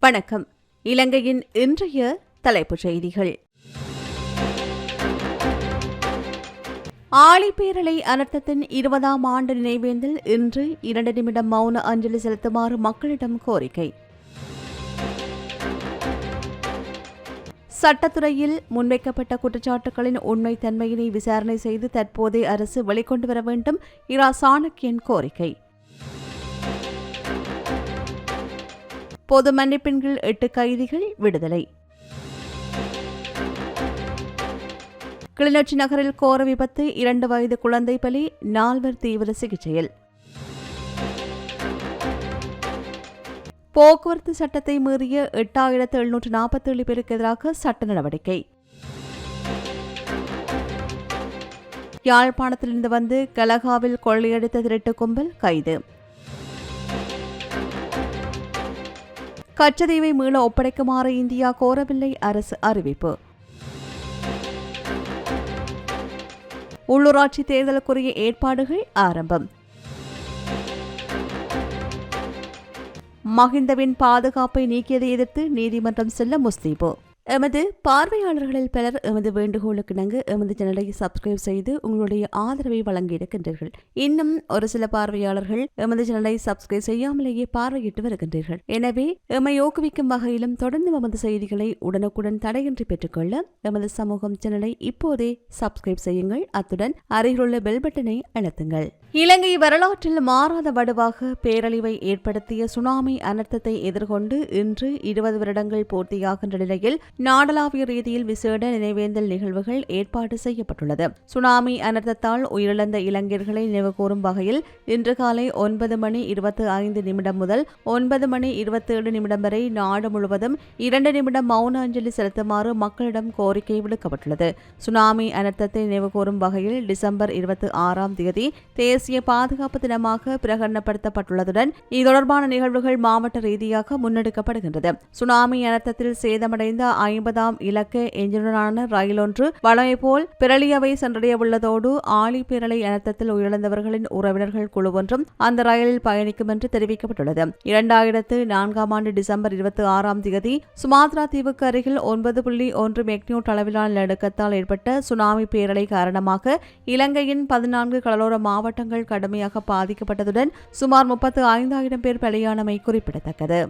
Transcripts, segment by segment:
வணக்கம். இலங்கையின் இன்றைய தலைப்புச் செய்திகள். ஆழிப்பேரலை அனர்த்தத்தின் இருபதாம் ஆண்டு நினைவேந்தில் இன்று இரண்டு நிமிடம் மௌன அஞ்சலி செலுத்துமாறு மக்களிடம் கோரிக்கை. சட்டத்துறையில் முன்வைக்கப்பட்ட குற்றச்சாட்டுகளின் உண்மை தன்மையினை விசாரணை செய்து தற்போதைய அரசு வெளிக்கொண்டு வர வேண்டும் இரா சாணக்கியன் கோரிக்கை. பொது மன்னிப்பின் கீழ் எட்டு கைதிகள் விடுதலை. கிளிநொச்சி நகரில் கோர விபத்து இரண்டு வயது குழந்தை பலி நால்வர் தீவிர சிகிச்சையில். போக்குவரத்து சட்டத்தை மீறிய எட்டாயிரத்து எழுநூற்று நாற்பத்தேழு பேருக்கு எதிராக சட்ட நடவடிக்கை. யாழ்ப்பாணத்திலிருந்து வந்து கலகாவில் கொள்ளையடித்த திருட்டு கும்பல் கைது. கச்சதீவை மீள ஒப்படைக்குமாறு இந்தியா கோரவில்லை அரசு அறிவிப்பு. உள்ளூராட்சி தேர்தலுக்குரிய ஏற்பாடுகள் ஆரம்பம். மஹிந்தவின் பாதுகாப்பை நீக்கியதை எதிர்த்து நீதிமன்றம் செல்ல முஸ்தீபு. எமது பார்வையாளர்களில் பலர் எமது வேண்டுகோளுக்கு இணங்க எமது சேனலை சப்ஸ்கிரைப் செய்து உங்களுடைய ஆதரவை வழங்கியிருக்கின்றீர்கள் இன்னும் ஒரு சில பார்வையாளர்கள் எமது சேனலை சப்ஸ்கிரைப் செய்யாமலேயே பார்வையிட்டு வருகின்றீர்கள். எனவே எம்மை ஊக்குவிக்கும் வகையிலும் தொடர்ந்து எமது செய்திகளை உடனுக்குடன் தடையின்றி பெற்றுக்கொள்ள எமது சமூகம் சேனலை இப்போதே சப்ஸ்கிரைப் செய்யுங்கள். அத்துடன் அருகிலுள்ள பெல் பட்டனை அழுத்துங்கள். இலங்கை வரலாற்றில் மாறாத வடுவாக பேரழிவை ஏற்படுத்திய சுனாமி அனர்த்தத்தை எதிர்கொண்டு இன்று இருபது வருடங்கள் பூர்த்தியாகின்ற நிலையில் நாடளாவிய ரீதியில் விசேட நினைவேந்தல் நிகழ்வுகள் ஏற்பாடு செய்யப்பட்டுள்ளது. சுனாமி அனர்த்தத்தால் உயிரிழந்த இளைஞர்களை நினைவுகூரும் வகையில் இன்று காலை ஒன்பது மணி இருபத்தி ஐந்து நிமிடம் முதல் ஒன்பது மணி இருபத்தி ஏழு நிமிடம் வரை நாடு முழுவதும் இரண்டு நிமிடம் மௌன அஞ்சலி செலுத்துமாறு மக்களிடம் கோரிக்கை விடுக்கப்பட்டுள்ளது. சுனாமி அனர்த்தத்தை நினைவுகூரும் வகையில் டிசம்பர் இருபத்தி ஆறாம் தேதி தேசிய பாதுகாப்பு தினமாக பிரகடனப்படுத்தப்பட்டுள்ளதுடன் இது தொடர்பான நிகழ்வுகள் மாவட்ட ரீதியாக முன்னெடுக்கப்படுகின்றது. சுனாமி அனர்த்தத்தில் சேதமடைந்த ஐம்பதாம் இலக்க எஞ்சினுடனான ரயில் ஒன்று வழமை போல் பிரளியவை சென்றடைய உள்ளதோடு ஆழி பேரலை அனர்த்தத்தில் உயிரிழந்தவர்களின் உறவினர்கள் குழு ஒன்றும் அந்த ரயிலில் பயணிக்கும் என்று தெரிவிக்கப்பட்டுள்ளது. இரண்டாயிரத்து நான்காம் ஆண்டு டிசம்பர் இருபத்தி ஆறாம் தேதி சுமாத்ரா தீவுக்கு அருகில் ஒன்பது புள்ளி ஒன்று மெக்னியூட் அளவிலான நடுக்கத்தால் ஏற்பட்ட சுனாமி பேரலை காரணமாக இலங்கையின் பதினான்கு கடலோர மாவட்டங்கள் கடுமையாக பாதிக்கப்பட்டதுடன் சுமார் முப்பத்து ஐந்தாயிரம் பேர் பலியானமை குறிப்பிடத்தக்கது.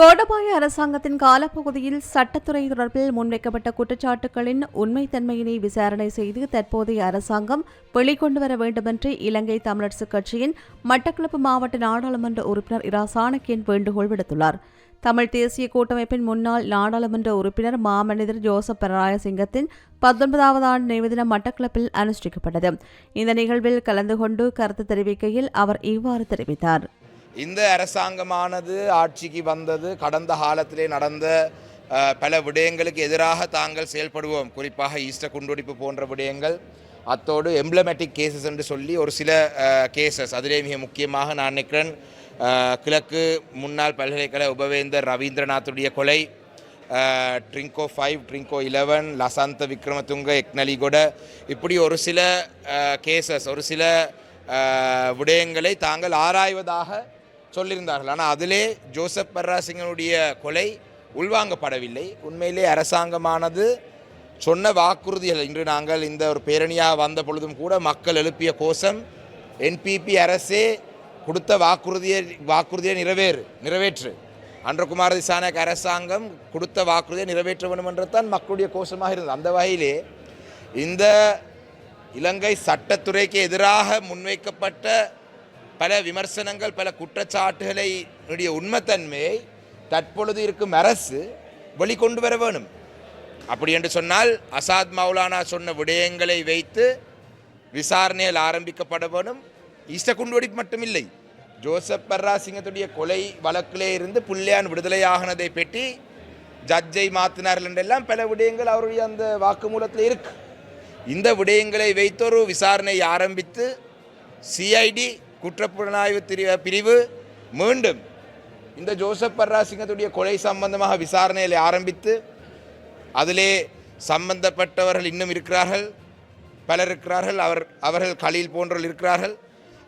கோடபாய அரசாங்கத்தின் காலப்பகுதியில் சட்டத்துறை தொடர்பில் முன்வைக்கப்பட்ட குற்றச்சாட்டுகளின் உண்மைத்தன்மையினை விசாரணை செய்து தற்போதைய அரசாங்கம் வெளிக்கொண்டு வர வேண்டுமென்று இலங்கை தமிழரசுக் கட்சியின் மட்டக்களப்பு மாவட்ட நாடாளுமன்ற உறுப்பினர் இரா. சாணக்கியன் வேண்டுகோள் விடுத்துள்ளார். தமிழ் தேசிய கூட்டமைப்பின் முன்னாள் நாடாளுமன்ற உறுப்பினர் மாமனிதர் ஜோசப் பரராயசிங்கத்தின் பத்தொன்பதாவது ஆண்டு நினைவு தினம் மட்டக்களப்பில் அனுஷ்டிக்கப்பட்டது. இந்த நிகழ்வில் கலந்து கொண்டு கருத்து தெரிவிக்கையில் அவர் இவ்வாறு தெரிவித்தார். இந்த அரசாங்கமானது ஆட்சிக்கு வந்தது. கடந்த காலத்திலே நடந்த பல விடயங்களுக்கு எதிராக தாங்கள் செயல்படுவோம். குறிப்பாக ஈஸ்டர் குண்டுடிப்பு போன்ற விடயங்கள். அத்தோடு எம்ப்ளமேட்டிக் கேசஸ் என்று சொல்லி ஒரு சில கேசஸ் அதிலே மிக முக்கியமாக நான் நினைக்கிறேன் கிழக்கு முன்னாள் பல்கலைக்கழக உபவேந்தர் ரவீந்திரநாத்துடைய கொலை ட்ரிங்கோ ஃபைவ் ட்ரிங்கோ இலவன் லசாந்த விக்ரமதுங்க எக்னலிகொட. இப்படி ஒரு சில கேசஸ் ஒரு சில விடயங்களை தாங்கள் ஆராய்வதாக சொல்லியிருந்தார்கள். ஆனால் அதிலே ஜோசப் பர்ராசிங்கனுடைய கொலை உள்வாங்கப்படவில்லை. உண்மையிலே அரசாங்கமானது சொன்ன வாக்குறுதிகள் இன்று நாங்கள் இந்த ஒரு பேரணியாக வந்த பொழுதும் கூட மக்கள் எழுப்பிய கோஷம் என்பிபி அரசே கொடுத்த வாக்குறுதியை வாக்குறுதியை நிறைவேறு நிறைவேற்று. அன்றகுமார திசானக் அரசாங்கம் கொடுத்த வாக்குறுதியை நிறைவேற்ற வேண்டும் என்றுதான் மக்களுடைய கோஷமாக இருந்தது. அந்த வகையிலே இந்த இலங்கை சட்டத்துறைக்கு எதிராக முன்வைக்கப்பட்ட பல விமர்சனங்கள் பல குற்றச்சாட்டுகளை உடைய உண்மைத்தன்மையை தற்பொழுது இருக்கும் அரசு வெளிக்கொண்டு வர வேணும். அப்படி என்று சொன்னால் அசாத் மௌலானா சொன்ன விடயங்களை வைத்து விசாரணையில் ஆரம்பிக்கப்பட வேணும். ஈஸ்ட குண்டுவெடிப்பு மட்டுமில்லை. ஜோசப் பர்ராசிங்கத்துடைய கொலை வழக்கிலே இருந்து புள்ளையான் விடுதலையாகினதை பெட்டி ஜட்ஜை மாத்தினார்கள் என்றெல்லாம் பல விடயங்கள் அவருடைய அந்த வாக்குமூலத்தில் இருக்கு. இந்த விடயங்களை வைத்தொரு விசாரணையை ஆரம்பித்து சிஐடி குற்றப்புலனாய்வு பிரிவு மீண்டும் இந்த ஜோசப் பர்ராசிங்கத்துடைய கொலை சம்பந்தமாக விசாரணைகளை ஆரம்பித்து அதிலே சம்பந்தப்பட்டவர்கள் இன்னும் இருக்கிறார்கள். பலர் இருக்கிறார்கள். அவர் அவர்கள் களியில் போன்றவர்கள் இருக்கிறார்கள்.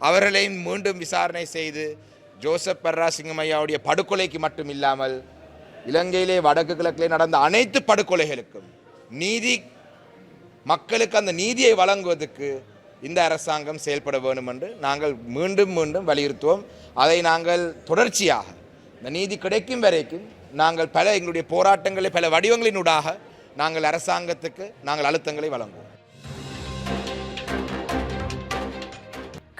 அவர்களையும் மீண்டும் விசாரணை செய்து ஜோசப் பர்ராசிங்கமையாவுடைய படுகொலைக்கு மட்டும் இல்லாமல் இலங்கையிலே வடக்கு கிழக்கிலே நடந்த அனைத்து படுகொலைகளுக்கும் நீதி மக்களுக்கு அந்த நீதியை வழங்குவதற்கு இந்த அரசாங்கம் செயல்பட வேண்டும் என்று நாங்கள் மீண்டும் மீண்டும் வலியுறுத்துவோம். அதை நாங்கள் தொடர்ச்சியாக இந்த நீதி கிடைக்கும் வரைக்கும் நாங்கள் பல எங்களுடைய போராட்டங்களை பல வடிவங்களினூடாக நாங்கள் அரசாங்கத்துக்கு நாங்கள் அழுத்தங்களை வழங்குவோம்.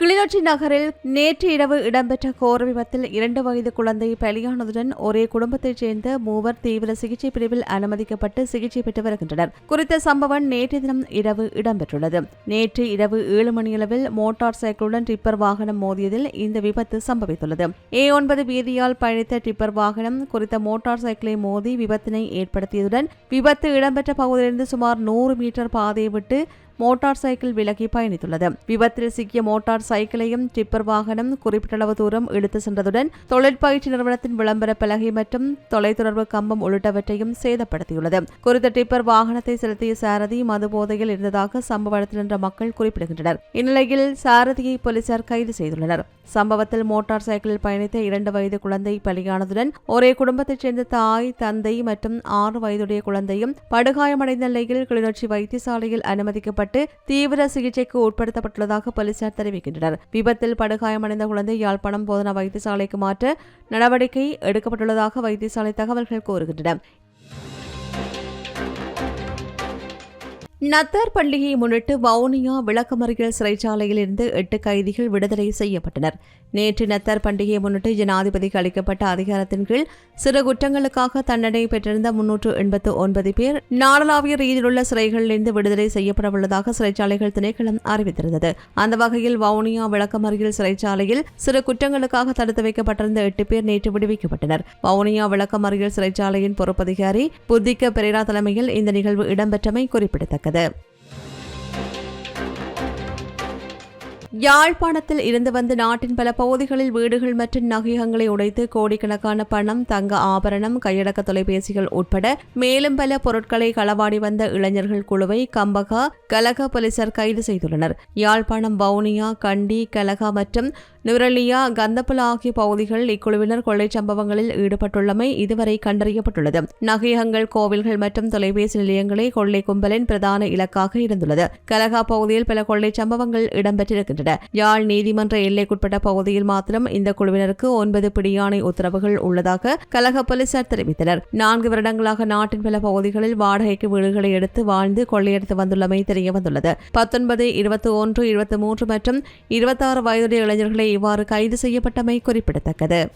கிளிநொச்சி நகரில் நேற்று இரவு இடம்பெற்ற கோர விபத்தில் இரண்டு வயது குழந்தை பலியானதுடன் ஒரே குடும்பத்தைச் சேர்ந்த மூவர் தீவிர சிகிச்சை பிரிவில் அனுமதிக்கப்பட்டு சிகிச்சை பெற்று வருகின்றனர். குறித்த சம்பவம் நேற்று தினம் இரவு இடம்பெற்றுள்ளது. நேற்று இரவு ஏழு மணியளவில் மோட்டார் சைக்கிளுடன் டிப்பர் வாகனம் மோதியதில் இந்த விபத்து சம்பவித்துள்ளது. ஏ ஒன்பது வீதியால் பயணித்த டிப்பர் வாகனம் குறித்த மோட்டார் சைக்கிளை மோதி விபத்தினை ஏற்படுத்தியதுடன் விபத்து இடம்பெற்ற பகுதியிலிருந்து சுமார் நூறு மீட்டர் பாதையை விட்டு மோட்டார் சைக்கிள் விலகி பயணித்துள்ளது. விபத்தில் சிக்கிய மோட்டார் சைக்கிளையும் டிப்பர் வாகனம் குறிப்பிட்டளவு தூரம் இழுத்து சென்றதுடன் தொழிற்பயிற்சி நிறுவனத்தின் விளம்பர பலகை மற்றும் தொலைத்தொடர்பு கம்பம் உள்ளிட்டவற்றையும் சேதப்படுத்தியுள்ளது. குறித்த டிப்பர் வாகனத்தை செலுத்திய சாரதி மது போதையில் இருந்ததாக சம்பவ இடத்தில் நின்ற மக்கள் குறிப்பிடுகின்றனர். இந்நிலையில் சாரதியை போலீசார் கைது செய்துள்ளனர். சம்பவத்தில் மோட்டார் சைக்கிளில் பயணித்த இரண்டு வயது குழந்தை பலியானதுடன் ஒரே குடும்பத்தைச் சேர்ந்த தாய் தந்தை மற்றும் ஆறு வயதுடைய குழந்தையும் படுகாயமடைந்த நிலையில் கிளிநொச்சி வைத்தியசாலையில் அனுமதிக்கப்பட்டு தீவிர சிகிச்சைக்கு உட்படுத்தப்பட்டுள்ளதாக போலீசார் தெரிவிக்கின்றனர். விபத்தில் படுகாயமடைந்த குழந்தை யாழ்ப்பாணம் போதனா வைத்தியசாலைக்கு மாற்ற நடவடிக்கை எடுக்கப்பட்டுள்ளதாக வைத்தியசாலை தகவல்கள் கூறுகின்றன. நத்தார் பண்டிகையை முன்னிட்டு வவுனியா விளக்கமறியல் சிறைச்சாலையில் இருந்து எட்டு கைதிகள் விடுதலை செய்யப்பட்டனர். நேற்று நத்தார் பண்டிகையை முன்னிட்டு ஜனாதிபதிக்கு அளிக்கப்பட்ட அதிகாரத்தின் கீழ் சிறு குற்றங்களுக்காக தண்டனை பெற்றிருந்த முன்னூற்று எண்பத்து ஒன்பது பேர் நாடளாவிய ரீதியிலுள்ள சிறைகளிலிருந்து விடுதலை செய்யப்படவுள்ளதாக சிறைச்சாலைகள் திணைக்களம் அறிவித்திருந்தது. அந்த வகையில் வவுனியா விளக்கமறியல் சிறைச்சாலையில் சிறு குற்றங்களுக்காக தடுத்து வைக்கப்பட்டிருந்த எட்டு பேர் நேற்று விடுவிக்கப்பட்டனர். வவுனியா விளக்கமறியல் சிறைச்சாலையின் பொறுப்பதிகாரி புத்திக்க பெரேரா தலைமையில் இந்த நிகழ்வு இடம்பெற்றமை குறிப்பிடத்தக்கது. கிடையாது யாழ்ப்பாணத்தில் இருந்து வந்து நாட்டின் பல பகுதிகளில் வீடுகள் மற்றும் நகையகங்களை உடைத்து கோடிக்கணக்கான பணம் தங்க ஆபரணம் கையடக்க தொலைபேசிகள் உட்பட மேலும் பல பொருட்களை களவாடி வந்த இளைஞர்கள் குழுவை கம்பகா கலகா போலீசார் கைது செய்துள்ளனர். யாழ்ப்பாணம் வவுனியா கண்டி கலகா மற்றும் நுரலியா கந்தப்புல ஆகிய பகுதிகளில் இக்குழுவினர் கொள்ளை சம்பவங்களில் ஈடுபட்டுள்ளமை இதுவரை கண்டறியப்பட்டுள்ளது. நகையகங்கள் கோவில்கள் மற்றும் தொலைபேசி நிலையங்களே கொள்ளை கும்பலின் பிரதான இலக்காக இருந்துள்ளது. கலகா பகுதியில் பல கொள்ளை சம்பவங்கள் இடம்பெற்றிருக்கின்றன. யாழ் நீதிமன்ற எல்லைக்குட்பட்ட பகுதியில் மாத்திரம் இந்த குழுவினருக்கு ஒன்பது பிடியாணை உத்தரவுகள் உள்ளதாக கலக போலீசார் தெரிவித்தனர். நான்கு வருடங்களாக நாட்டின் பல பகுதிகளில் வாடகைக்கு வீடுகளை எடுத்து வாழ்ந்து கொள்ளையடித்து வந்துள்ளமை தெரியவந்துள்ளது. பத்தொன்பது இருபத்தி ஒன்று இருபத்தி மூன்று மற்றும் இருபத்தாறு வயதுடைய இளைஞர்களை இவ்வாறு கைது செய்யப்பட்டமை குறிப்பிடத்தக்கது.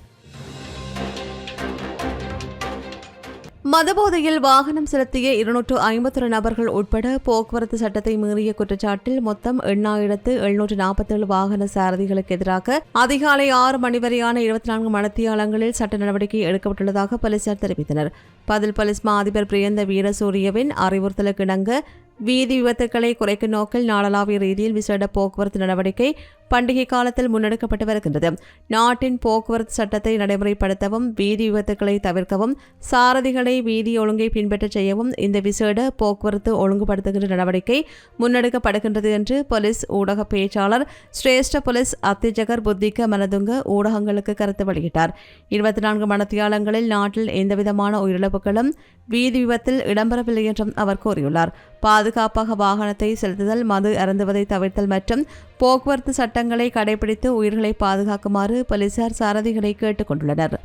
மதபோதையில் வாகனம் செலுத்திய இருநூற்று ஐம்பத்தொரு நபர்கள் உட்பட போக்குவரத்து சட்டத்தை மீறிய குற்றச்சாட்டில் மொத்தம் எண்ணாயிரத்து எழுநூற்று நாற்பத்தேழு வாகன சாரதிகளுக்கு எதிராக அதிகாலை ஆறு மணி வரையான இருபத்தி நான்கு மணத்தியாலங்களில் சட்ட நடவடிக்கை எடுக்கப்பட்டுள்ளதாக போலீசார் தெரிவித்தனர். பதில் போலீஸ் மா அதிபர் பிரியந்த வீரசூரியவின் அறிவுறுத்தலுக்கு இணங்க வீதி விபத்துக்களை குறைக்கும் நோக்கில் நாடளாவிய ரீதியில் விசேட போக்குவரத்து நடவடிக்கை பண்டிகை காலத்தில் முன்னெடுக்கப்பட்டு வருகின்றது. நாட்டின் போக்குவரத்து சட்டத்தை நடைமுறைப்படுத்தவும் வீதி விபத்துக்களை தவிர்க்கவும் சாரதிகளை வீதி ஒழுங்கை பின்பற்றச் செய்யவும் இந்த விசேட போக்குவரத்து ஒழுங்குபடுத்துகின்ற நடவடிக்கை முன்னெடுக்கப்படுகின்றது என்று போலீஸ் ஊடக பேச்சாளர் சிரேஷ்ட போலீஸ் அத்திஜகர் புத்திக மனதுங்க ஊடகங்களுக்கு கருத்து வெளியிட்டார். இருபத்தி நான்கு மணத்தியாலங்களில் நாட்டில் எந்தவிதமான உயிரிழப்புகளும் வீதி விபத்தில் இடம்பெறவில்லை என்றும் அவர் கூறியுள்ளார். பாதுகாப்பாக வாகனத்தை செலுத்துதல் மது அருந்துவதை தவிர்த்தல் மற்றும் போக்குவரத்து சட்ட சட்டங்களை கடைபிடித்து உயிர்களை பாதுகாக்குமாறு போலீசார் சாரதிகளை கேட்டுக் கொண்டுள்ளனர்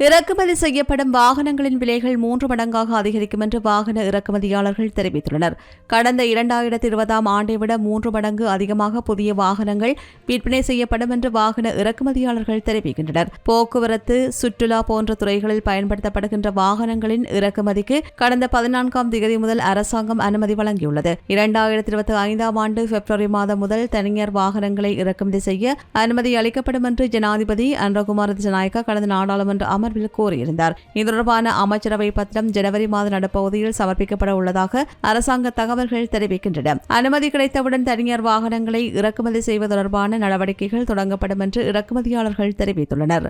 இறக்குமதி செய்யப்படும் வாகனங்களின் விலைகள் மூன்று மடங்காக அதிகரிக்கும் என்று வாகன இறக்குமதியாளர்கள் தெரிவித்துள்ளனர். கடந்த இரண்டாயிரத்தி இருபதாம் ஆண்டை விட மூன்று மடங்கு அதிகமாக புதிய வாகனங்கள் விற்பனை செய்யப்படும் என்று வாகன இறக்குமதியாளர்கள் தெரிவிக்கின்றனர். போக்குவரத்து சுற்றுலா போன்ற துறைகளில் பயன்படுத்தப்படுகின்ற வாகனங்களின் இறக்குமதிக்கு கடந்த பதினான்காம் தேதி முதல் அரசாங்கம் அனுமதி வழங்கியுள்ளது. இரண்டாயிரத்தி இருபத்தி ஐந்தாம் ஆண்டு பிப்ரவரி மாதம் முதல் தனியார் வாகனங்களை இறக்குமதி செய்ய அனுமதி அளிக்கப்படும் என்று ஜனாதிபதி அன்றகுமார் திசநாயக்கா கடந்த நாடாளுமன்ற அமர்வில் கூறியிருந்தார். இது தொடர்பான அமைச்சரவை பத்திரம் ஜனவரி மாத நடப்பகுதியில் சமர்ப்பிக்கப்பட உள்ளதாக அரசாங்க தகவல்கள் தெரிவிக்கின்றன. அனுமதி கிடைத்தவுடன் தனியார் வாகனங்களை இறக்குமதி செய்வது தொடர்பான நடவடிக்கைகள் தொடங்கப்படும் என்று இறக்குமதியாளர்கள் தெரிவித்துள்ளனர்.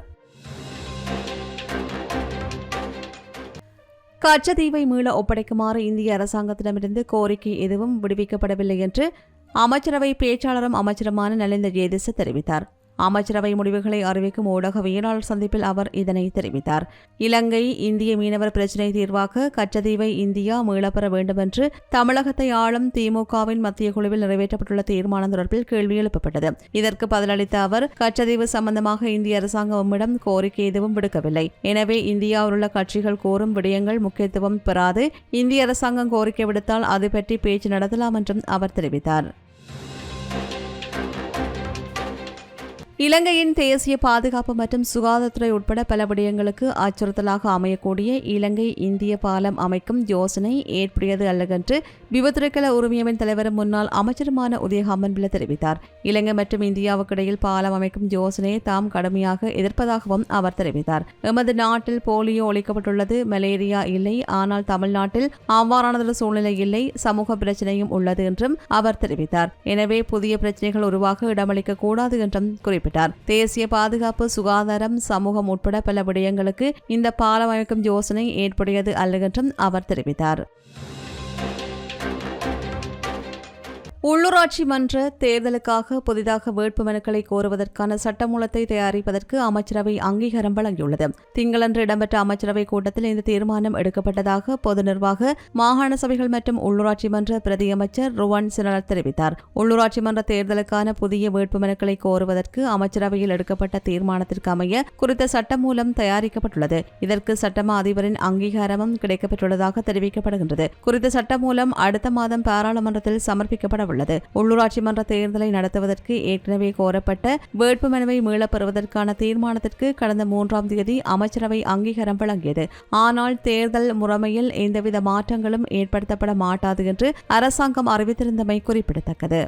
கச்சத்தீவை மீள ஒப்படைக்குமாறு இந்திய அரசாங்கத்திடமிருந்து கோரிக்கை எதுவும் விடுவிக்கப்படவில்லை என்று அமைச்சரவை பேச்சாளரும் அமைச்சருமான நலிந்த ஜேதிச தெரிவித்தார். அமைச்சரவை முடிவுகளை அறிவிக்கும் ஊடகவியலாளர் சந்திப்பில் அவர் இதனை தெரிவித்தார். இலங்கை இந்திய மீனவர் பிரச்சினை தீர்வாக கச்சதீவை இந்தியா மீளப்பெற வேண்டுமென்று தமிழகத்தை ஆளும் திமுகவின் மத்திய குழுவில் நிறைவேற்றப்பட்டுள்ள தீர்மானம் தொடர்பில் கேள்வி எழுப்பப்பட்டது. இதற்கு பதிலளித்த அவர் கச்சதீவு சம்பந்தமாக இந்திய அரசாங்கமிடம் கோரிக்கை எதுவும் விடுக்கவில்லை. எனவே இந்தியாவில் உள்ள கட்சிகள் கோரும் விடயங்கள் முக்கியத்துவம் பெறாது. இந்திய அரசாங்கம் கோரிக்கை விடுத்தால் அது பற்றி பேச்சு நடத்தலாம் என்றும் அவர் தெரிவித்தார். இலங்கையின் தேசிய பாதுகாப்பு மற்றும் சுகாதாரத்துறை உட்பட பல விடயங்களுக்கு அச்சுறுத்தலாக அமையக்கூடிய இலங்கை இந்திய பாலம் அமைக்கும் யோசனை ஏற்புடையது அல்லவென்று விபத்துக்கள உரிமையவின் தலைவரும் முன்னாள் அமைச்சருமான உதயகாமன் பிள்ளை தெரிவித்தார். இலங்கை மற்றும் இந்தியாவுக்கு இடையில் பாலம் அமைக்கும் யோசனையை தாம் கடுமையாக எதிர்ப்பதாகவும் அவர் தெரிவித்தார். எமது நாட்டில் போலியோ ஒழிக்கப்பட்டுள்ளது மலேரியா இல்லை ஆனால் தமிழ்நாட்டில் அவ்வாறானதொரு சூழ்நிலை இல்லை சமூக பிரச்சனையும் உள்ளது என்றும் அவர் தெரிவித்தார். எனவே புதிய பிரச்சனைகள் உருவாக இடமளிக்க கூடாது என்றும் குறிப்பிட்டார். தேசிய பாதுகாப்பு சுகாதாரம் சமூகம் உட்பட பல விடயங்களுக்கு இந்த பாலம் அமைக்கும் யோசனை ஏற்புடையது அல்ல என்றும் அவர் தெரிவித்தார். உள்ளூராட்சி மன்ற தேர்தலுக்காக புதிதாக வேட்புமனுக்களை கோருவதற்கான சட்டமூலத்தை தயாரிப்பதற்கு அமைச்சரவை அங்கீகாரம் வழங்கியுள்ளது. திங்களன்று இடம்பெற்ற அமைச்சரவை கூட்டத்தில் இந்த தீர்மானம் எடுக்கப்பட்டதாக பொது நிர்வாக மாகாண சபைகள் மற்றும் உள்ளூராட்சி மன்ற பிரதியமைச்சர் ருவன் ருவான் சினலர் தெரிவித்தார். உள்ளூராட்சி மன்ற தேர்தலுக்கான புதிய வேட்புமனுக்களை கோருவதற்கு அமைச்சரவையில் எடுக்கப்பட்ட தீர்மானத்திற்கு அமைய குறித்த சட்டமூலம் தயாரிக்கப்பட்டுள்ளது. இதற்கு சட்டமா அதிபரின் அங்கீகாரமும் கிடைக்கப்பட்டுள்ளதாக தெரிவிக்கப்படுகின்றது. குறித்த சட்டமூலம் அடுத்த மாதம் பாராளுமன்றத்தில் சமர்ப்பிக்கப்பட உள்ளது உள்ளூராட்சி மன்ற தேர்தலை நடத்துவதற்கு ஏற்கனவே கோரப்பட்ட வேட்புமனுவை மீளப் பெறுவதற்கான தீர்மானத்திற்கு கடந்த மூன்றாம் தேதி அமைச்சரவை அங்கீகாரம் வழங்கியது. ஆனால் தேர்தல் முறைமையில் எந்தவித மாற்றங்களும் ஏற்படுத்தப்பட மாட்டாது என்று அரசாங்கம் அறிவித்திருந்தமை குறிப்பிடத்தக்கது.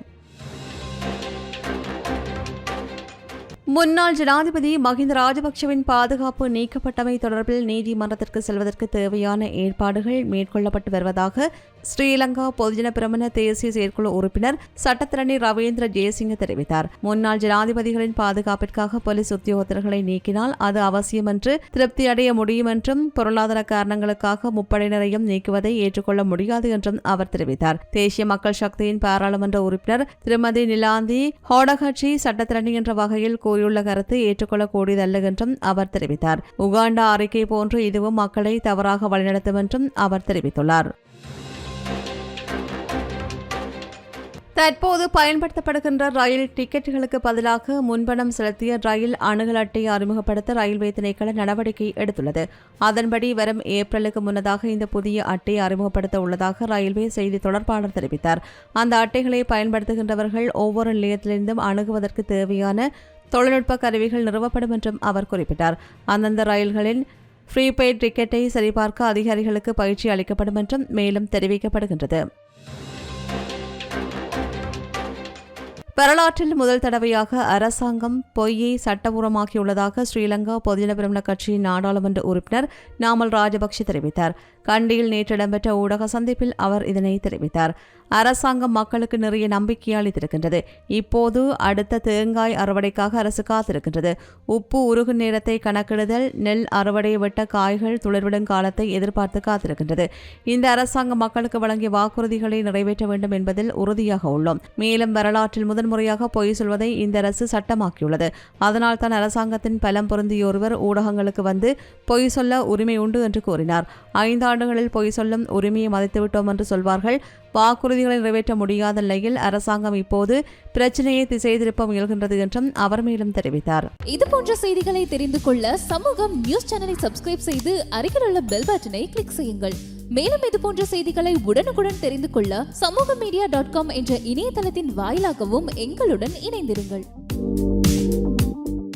முன்னாள் ஜனாதிபதி மஹிந்த ராஜபக்சவின் பாதுகாப்பு நீக்கப்பட்டமை தொடர்பில் நீதிமன்றத்திற்கு செல்வதற்கு தேவையான ஏற்பாடுகள் மேற்கொள்ளப்பட்டு வருவதாக ஸ்ரீலங்கா பொதுஜன பிரமண தேசிய செயற்குழு உறுப்பினர் சட்டத்திரணி ரவீந்திர ஜெயசிங்க தெரிவித்தார். முன்னாள் ஜனாதிபதிகளின் பாதுகாப்பிற்காக போலீஸ் உத்தியோகத்தர்களை நீக்கினால் அது அவசியம் என்று திருப்தி அடைய முடியும் என்றும் பொருளாதார காரணங்களுக்காக முப்படையினரையும் நீக்குவதை ஏற்றுக்கொள்ள முடியாது என்றும் அவர் தெரிவித்தார். தேசிய மக்கள் சக்தியின் பாராளுமன்ற உறுப்பினர் திருமதி நிலாந்தி ஹோடகட்சி சட்டத்திரணி என்ற வகையில் கூறியுள்ள கருத்து ஏற்றுக்கொள்ளக்கூடியதல்ல என்றும் அவர் தெரிவித்தார். உகாண்டா அறிக்கை போன்று இதுவும் மக்களை தவறாக வழிநடத்தும் என்றும் அவர் தெரிவித்துள்ளார். தற்போது பயன்படுத்தப்படுகின்ற ரயில் டிக்கெட்டுகளுக்கு பதிலாக முன்பணம் செலுத்திய ரயில் அணுகல் அட்டையை அறிமுகப்படுத்த ரயில்வே திணைக்கள நடவடிக்கை எடுத்துள்ளது. அதன்படி வரும் ஏப்ரலுக்கு முன்னதாக இந்த புதிய அட்டையை அறிமுகப்படுத்த உள்ளதாக ரயில்வே செய்தி தொடர்பாளர் தெரிவித்தார். அந்த அட்டைகளை பயன்படுத்துகின்றவர்கள் ஒவ்வொரு நிலையத்திலிருந்தும் அணுகுவதற்கு தேவையான தொழில்நுட்ப கருவிகள் நிறுவப்படும் என்றும் அவர் குறிப்பிட்டார். அந்தந்த ரயில்களின் ஃப்ரீபெய்ட் டிக்கெட்டை சரிபார்க்க அதிகாரிகளுக்கு பயிற்சி அளிக்கப்படும் என்றும் மேலும் தெரிவிக்கப்படுகின்றது. வரலாற்றில் முதல் தடவையாக அரசாங்கம் பொய்யை சட்டபூர்வமாக்கியுள்ளதாக ஸ்ரீலங்கா பொதுஜன பிரமண கட்சியின் நாடாளுமன்ற உறுப்பினர் நாமல் ராஜபக்ஷ தெரிவித்தார். கண்டியில் நேற்று இடம்பெற்ற ஊடக சந்திப்பில் அவர் இதனை தெரிவித்தார். அரசாங்கம் மக்களுக்கு நிறைய நம்பிக்கை அளித்திருக்கின்றது. இப்போது அடுத்த தேங்காய் அறுவடைக்காக அரசு காத்திருக்கின்றது. உப்பு உருகு நேரத்தை கணக்கிடுதல் நெல் அறுவடை விட்ட காய்கள் துளிர்விடும் காலத்தை எதிர்பார்த்து காத்திருக்கின்றது. இந்த அரசாங்கம் மக்களுக்கு வழங்கிய வாக்குறுதிகளை நிறைவேற்ற வேண்டும் என்பதில் உறுதியாக உள்ளோம். மேலும் வரலாற்றில் முதன்முறையாக பொய் சொல்வதை இந்த அரசு சட்டமாக்கியுள்ளது. அதனால் தான் அரசாங்கத்தின் பலம் பொருந்திய ஒருவர் ஊடகங்களுக்கு வந்து பொய் சொல்ல உரிமை உண்டு என்று கூறினார். ஐந்தாண்டுகளில் பொய் சொல்லும் உரிமையை மதித்துவிட்டோம் என்று சொல்வார்கள். வாக்குறுதிகளை நிறைவேற்ற முடியாத நிலையில் அரசாங்கம் இப்போது பிரச்சனையை திசை திருப்ப முயல்கின்றது என்றும் அவர் மேலும் தெரிவித்தார். இது போன்ற செய்திகளை தெரிந்து கொள்ள சமூகம் நியூஸ் சேனலை சப்ஸ்கிரைப் செய்து அருகில் உள்ள பெல் பட்டனை கிளிக் செய்யுங்கள். மேலும் இது போன்ற செய்திகளை உடனுக்குடன் தெரிந்து கொள்ள சமூக மீடியா டாட் காம் என்ற இணையதளத்தின் வாயிலாகவும் எங்களுடன் இணைந்திருங்கள்.